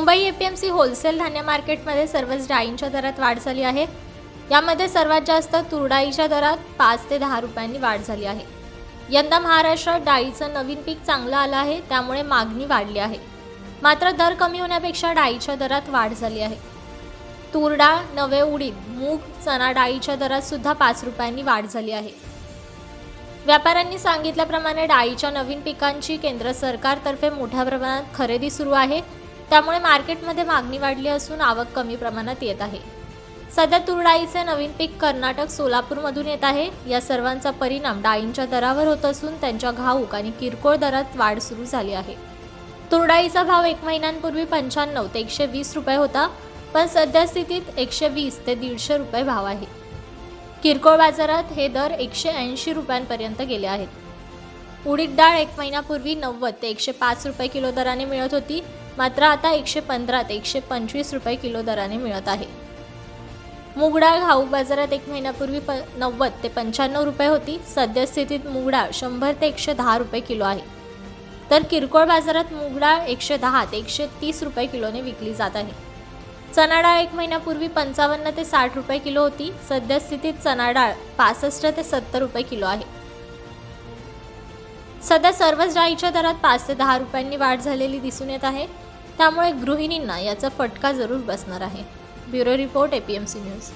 Mumbai C wholesale धान्य मार्केटमध्ये सर्वच डाळींच्या दरात वाढ झाली आहे. यामध्ये सर्वात जास्त तुरडाईच्या दरात पाच ते दहा रुपयांनी वाढ झाली आहे. यंदा महाराष्ट्रात डाळीचं नवीन पीक चांगलं आलं आहे त्यामुळे मागणी वाढली आहे. मात्र दर कमी होण्यापेक्षा डाळीच्या दरात वाढ झाली आहे. तूर डाळ नवे उडीद मूग चणा डाळीच्या दरात सुद्धा पाच रुपयांनी वाढ झाली आहे. व्यापाऱ्यांनी सांगितल्याप्रमाणे डाळीच्या नवीन पिकांची केंद्र सरकारतर्फे मोठ्या प्रमाणात खरेदी सुरू आहे. त्यामुळे मार्केटमध्ये मागणी वाढली असून आवक कमी प्रमाणात येत आहे. सध्या तूर डाळीचे नवीन पीक कर्नाटक सोलापूरमधून येत आहे. या सर्वांचा परिणाम डाळींच्या दरावर होत असून त्यांच्या घाऊक आणि किरकोळ दरात वाढ सुरू झाली आहे. तूर डाळीचा भाव एक महिन्यांपूर्वी पंच्याण्णव ते एकशे वीस रुपये होता पण सध्या स्थितीत एकशे वीस ते दीडशे रुपये भाव आहे. किरकोळ बाजारात हे दर एकशे ऐंशी रुपयांपर्यंत गेले आहेत. उडीद डाळ एक महिन्यापूर्वी नव्वद ते एकशे पाच रुपये किलो दराने मिळत होती मात्र आता एकशे पंधरा ते एकशे पंचवीस रुपये किलो दराने मिळत आहे. मुगडाळ घाऊक बाजारात एक महिन्यापूर्वी प नव्वद ते पंच्याण्णव रुपये होती. सद्यस्थितीत मुगडाळ शंभर ते एकशे दहा रुपये किलो आहे. तर किरकोळ बाजारात मुगडाळ एकशे दहा ते एकशे तीस रुपये किलोने विकली जात आहे. चणा डाळ एक महिन्यापूर्वी पंचावन्न ते साठ रुपये किलो होती. सद्यस्थितीत चणा डाळ पासष्ट ते सत्तर रुपये किलो आहे. सध्या सर्वच डाळीच्या दरात पाच ते दहा रुपयांनी वाढ झालेली दिसून येत आहे. त्यामुळे गृहिणींना याचा फटका जरूर बसणार आहे. Bureau report APMC news